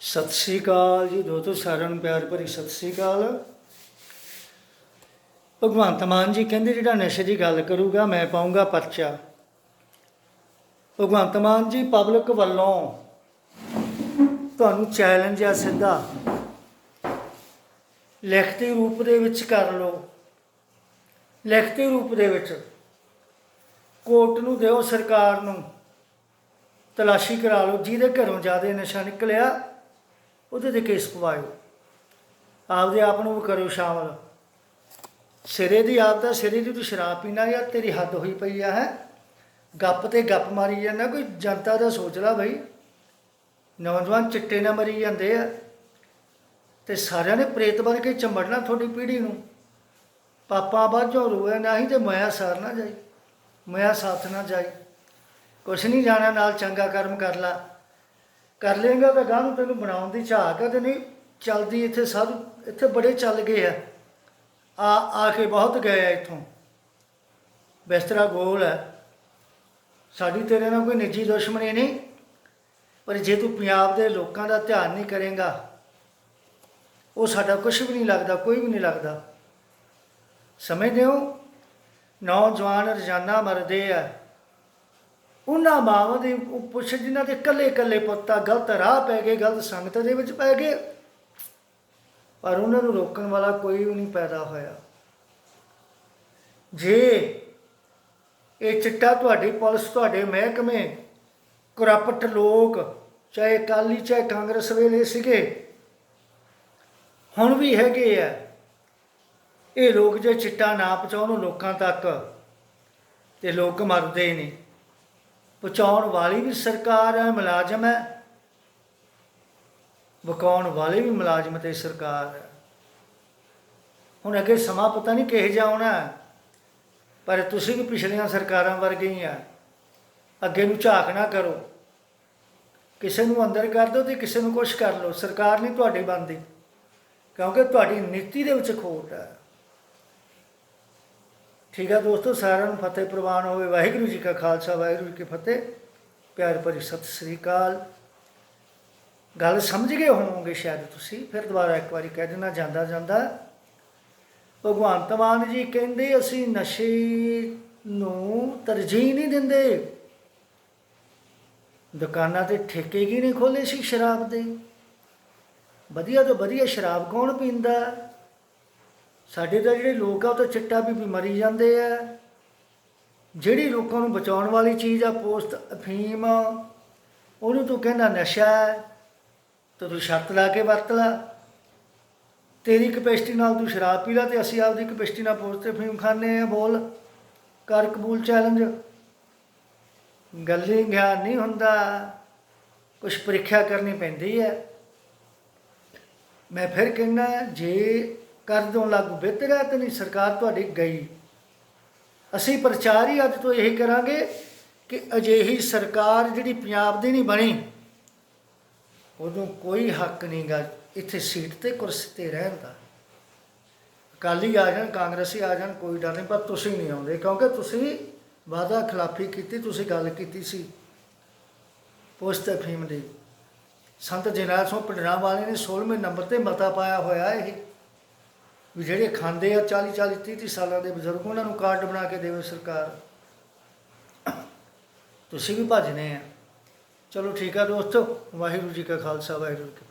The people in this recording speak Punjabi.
ਸਤਿ ਸ੍ਰੀ ਅਕਾਲ ਜੀ ਦੋਸਤੋ ਸਾਰਿਆਂ ਨੂੰ ਪਿਆਰ ਭਰੀ ਸਤਿ ਸ੍ਰੀ ਅਕਾਲ। ਭਗਵੰਤ ਮਾਨ ਜੀ ਕਹਿੰਦੇ, ਜਿਹੜਾ ਨਸ਼ੇ ਦੀ ਗੱਲ ਕਰੂਗਾ, ਮੈਂ ਪਾਉਂਗਾ ਪਰਚਾ। ਭਗਵੰਤ ਮਾਨ ਜੀ ਪਬਲਿਕ ਵੱਲੋਂ ਤੁਹਾਨੂੰ ਚੈਲੰਜ ਆ ਸਿੱਧਾ। ਲਿਖਤੀ ਰੂਪ ਦੇ ਵਿੱਚ ਕਰ ਲਓ। ਲਿਖਤੀ ਰੂਪ ਦੇ ਵਿੱਚ ਕੋਰਟ ਨੂੰ ਦਿਓ ਸਰਕਾਰ ਨੂੰ। ਤਲਾਸ਼ੀ ਕਰਾ ਲਓ। ਜਿਹਦੇ ਘਰੋਂ ਜ਼ਿਆਦਾ ਨਸ਼ਾ ਨਿਕਲਿਆ ਉਹਦੇ ਤੇ ਕੇਸ ਪਵਾਇਓ। ਆਪਦੇ ਆਪ ਨੂੰ ਵੀ ਕਰੋ ਸ਼ਾਮਲ। ਸਿਰੇ ਦੀ ਆਦਤ ਹੈ, ਸਿਰੇ ਦੀ ਤੂੰ ਸ਼ਰਾਬ ਪੀਣਾ ਯਾਰ ਤੇਰੀ ਹੱਦ ਹੋਈ ਪਈ ਆ, ਹੈ? ਗੱਪ ਤੇ ਗੱਪ ਮਾਰੀ ਜਾਂਦਾ, ਕੋਈ ਜਨਤਾ ਦਾ ਸੋਚ ਲਾ ਬਈ। ਨੌਜਵਾਨ ਚਿੱਟੇ ਨਾ ਮਰੀ ਜਾਂਦੇ ਆ। ਤੇ ਸਾਰਿਆਂ ਨੇ ਪ੍ਰੇਤ ਬਣ ਕੇ ਚੰਬੜਨਾ ਤੁਹਾਡੀ ਪੀੜ੍ਹੀ ਨੂੰ। ਪਾਪਾ ਬਾਝੋਂ ਰੋਏ ਨਹੀਂ ਤੇ ਮਾਇਆ ਸਾਰ ਨਾ ਜਾਈ। ਮਾਇਆ ਸਾਥ ਨਾ ਜਾਈ। ਕੁਛ ਨਹੀਂ ਜਾਣਾ, ਨਾਲ ਚੰਗਾ ਕਰਮ ਕਰ ਲਾ। ਕਰ ਲੇਗਾ ਤਾਂ ਗਾਂ ਨੂੰ ਤੈਨੂੰ ਬਣਾਉਣ ਦੀ ਝਾਕ ਆ ਤੇ ਨਹੀਂ ਚੱਲਦੀ ਇੱਥੇ ਸਭ, ਇੱਥੇ ਬੜੇ ਚੱਲ ਗਏ ਆ। ਆ ਆ ਕੇ ਬਹੁਤ ਗਏ ਆ ਇੱਥੋਂ। ਬਿਸਤਰਾ ਗੋਲ ਹੈ ਸਾਡੀ ਤੇਰੇ ਨਾਲ ਕੋਈ ਨਿੱਜੀ ਦੁਸ਼ਮਣੀ ਨਹੀਂ, ਪਰ ਜੇ ਤੂੰ ਪੰਜਾਬ ਦੇ ਲੋਕਾਂ ਦਾ ਧਿਆਨ ਨਹੀਂ ਕਰੇਗਾ, ਉਹ ਸਾਡਾ ਕੁਝ ਵੀ ਨਹੀਂ ਲੱਗਦਾ, ਕੋਈ ਵੀ ਨਹੀਂ ਲੱਗਦਾ। ਸਮਝਦੇ ਹੋ? ਨੌਜਵਾਨ ਰੋਜ਼ਾਨਾ ਮਰਦੇ ਆ। ਉਹਨਾਂ ਮਾਵਾਂ ਦੇ ਪੁੱਛ ਜਿਨ੍ਹਾਂ ਦੇ ਕੱਲੇ ਕੱਲੇ ਪੁੱਤਾ ਗਲਤ ਰਾਹ ਪੈ ਗਏ, ਗਲਤ ਸੰਗਤ ਦੇ ਵਿੱਚ ਪੈ ਗਏ। ਪਰ ਉਹਨਾਂ ਨੂੰ ਰੋਕਣ ਵਾਲਾ ਕੋਈ ਵੀ ਨਹੀਂ ਪੈਦਾ ਹੋਇਆ। ਜੇ ਇਹ ਚਿੱਟਾ ਤੁਹਾਡੀ ਪੁਲਿਸ, ਤੁਹਾਡੇ ਮਹਿਕਮੇ, ਕਰਪਟ ਲੋਕ, ਚਾਹੇ ਅਕਾਲੀ, ਚਾਹੇ ਕਾਂਗਰਸ ਵੇਲੇ ਸੀਗੇ, ਹੁਣ ਵੀ ਹੈਗੇ ਆ। ਇਹ ਲੋਕ ਜੇ ਚਿੱਟਾ ਨਾ ਪਹੁੰਚਾਉਣ ਲੋਕਾਂ ਤੱਕ, ਤੇ ਲੋਕ ਮਰਦੇ ਨਹੀਂ ਪਹੁੰਚਾਉਣ ਵਾਲੀ ਵੀ ਸਰਕਾਰ ਹੈ, ਮੁਲਾਜ਼ਮ ਹੈ। ਵਕਾਉਣ ਵਾਲੇ ਵੀ ਮੁਲਾਜ਼ਮ ਤੇ ਸਰਕਾਰ ਹੈ। ਹੁਣ ਅੱਗੇ ਸਮਾਂ ਪਤਾ ਨਹੀਂ ਕਿਹੋ ਜਿਹਾ ਆਉਣਾ ਪਰ ਤੁਸੀਂ ਵੀ ਪਿਛਲੀਆਂ ਸਰਕਾਰਾਂ ਵਰਗੇ ਹੀ ਆ। ਅੱਗੇ ਨੂੰ ਝਾਕ ਨਾ ਕਰੋ। ਕਿਸੇ ਨੂੰ ਅੰਦਰ ਕਰ ਦਿਓ ਤੇ ਕਿਸੇ ਨੂੰ ਕੁਛ ਕਰ ਲਓ। ਸਰਕਾਰ ਨਹੀਂ ਤੁਹਾਡੀ ਬਣਦੀ, ਕਿਉਂਕਿ ਤੁਹਾਡੀ ਨੀਤੀ ਦੇ ਵਿੱਚ ਖੋਟ ਹੈ। ਠੀਕ ਹੈ ਦੋਸਤੋ, ਸਾਰਿਆਂ ਨੂੰ ਫਤਿਹ ਪ੍ਰਵਾਨ ਹੋਵੇ। ਵਾਹਿਗੁਰੂ ਜੀ ਕਾ ਖਾਲਸਾ, ਵਾਹਿਗੁਰੂ ਜੀ ਕੀ ਫਤਿਹ। ਪਿਆਰ ਭਰੀ ਸਤਿ ਸ੍ਰੀ ਅਕਾਲ। ਗੱਲ ਸਮਝ ਗਏ ਹੋਵੋਗੇ ਸ਼ਾਇਦ ਤੁਸੀਂ, ਫਿਰ ਦੁਬਾਰਾ ਇੱਕ ਵਾਰੀ ਕਹਿ ਦੇਣਾ ਜਾਂਦਾ ਜਾਂਦਾ। ਭਗਵੰਤ ਮਾਨ ਜੀ ਕਹਿੰਦੇ, ਅਸੀਂ ਨਸ਼ੇ ਨੂੰ ਤਰਜੀਹ ਨਹੀਂ ਦਿੰਦੇ। ਦੁਕਾਨਾਂ ਤੇ ਠੇਕੇ ਕੀ ਨਹੀਂ ਖੋਲੇ ਸੀ ਸ਼ਰਾਬ ਦੇ। ਵਧੀਆ ਤੋਂ ਵਧੀਆ ਸ਼ਰਾਬ ਕੌਣ ਪੀਂਦਾ? ਸਾਡੇ ਤਾਂ ਜਿਹੜੇ ਲੋਕ ਆ, ਉਹ ਤਾਂ ਚਿੱਟਾ ਵੀ ਮਰੀ ਜਾਂਦੇ ਆ। ਜਿਹੜੀ ਲੋਕਾਂ ਨੂੰ ਬਚਾਉਣ ਵਾਲੀ ਚੀਜ਼ ਆ, ਪੋਸਟ, ਅਫੀਮ, ਉਹਨੂੰ ਤੂੰ ਕਹਿੰਦਾ ਨਸ਼ਾ ਹੈ, ਤਾਂ ਤੂੰ ਸ਼ਰਤ ਲਾ ਕੇ ਵਰਤ ਲਾ। ਤੇਰੀ ਕਪੈਸਿਟੀ ਨਾਲ ਤੂੰ ਸ਼ਰਾਬ ਪੀ ਲਾ ਤੇ ਅਸੀਂ ਆਪਦੀ ਕਪੈਸਿਟੀ ਨਾਲ ਪੋਸਟ ਅਫੀਮ ਖਾਂਦੇ ਆ ਬੋਲ। ਕਰ ਕਬੂਲ ਚੈਲੰਜ ਗੱਲੀ ਗਿਆਨ ਨਹੀਂ ਹੁੰਦਾ। ਕੁਝ ਪ੍ਰੀਖਿਆ ਕਰਨੀ ਪੈਂਦੀ ਹੈ। ਮੈਂ ਫਿਰ ਕਹਿੰਦਾ, ਜੇ ਕਰ ਲਾਗੂ ਬਿਹਤਰ ਹੈ ਤੇ ਨਹੀਂ ਸਰਕਾਰ ਤੁਹਾਡੀ ਗਈ। ਅਸੀਂ ਪ੍ਰਚਾਰ ਹੀ ਅੱਜ ਤੋਂ ਇਹੀ ਕਰਾਂਗੇ ਕਿ ਅਜਿਹੀ ਸਰਕਾਰ ਜਿਹੜੀ ਪੰਜਾਬ ਦੀ ਨਹੀਂ ਬਣੀ ਉਦੋਂ ਕੋਈ ਹੱਕ ਨਹੀਂਗਾ ਇੱਥੇ ਸੀਟ ਤੇ ਕੁਰਸੀ ਤੇ ਰਹਿਣ ਦਾ। ਅਕਾਲੀ ਆ ਜਾਣ, ਕਾਂਗਰਸੀ ਆ ਜਾਣ, ਕੋਈ ਡਰ ਨਹੀਂ, ਪਰ ਤੁਸੀਂ ਨਹੀਂ ਆਉਂਦੇ, ਕਿਉਂਕਿ ਤੁਸੀਂ ਵਾਅਦਾ ਖਿਲਾਫੀ ਕੀਤੀ, ਤੁਸੀਂ ਗੱਲ ਕੀਤੀ ਸੀ। ਪੋਸਟ ਅਫੀਮ ਦੀ। ਸੰਤ ਜਨਰਲ ਸਿੰਘ ਪਿੰਡਰਾਂ ਵਾਲੇ ਨੇ 16ਵੇਂ ਨੰਬਰ ਤੇ ਮਤਾ ਪਾਇਆ ਹੋਇਆ ਇਹ। ਵੀ ਜਿਹੜੇ ਖਾਂਦੇ ਆ 40 40 30 30 ਸਾਲਾਂ ਦੇ ਬਜ਼ੁਰਗ, ਉਹਨਾਂ ਨੂੰ ਕਾਰਡ ਬਣਾ ਕੇ ਦੇਵੇ ਸਰਕਾਰ। ਤੁਸੀਂ ਵੀ ਭੱਜਨੇ ਆ। ਚਲੋ ਠੀਕ ਆ ਦੋਸਤੋ, ਵਾਹਿਗੁਰੂ ਜੀ ਕਾ ਖਾਲਸਾ, ਵਾਹਿਗੁਰੂ ਜੀ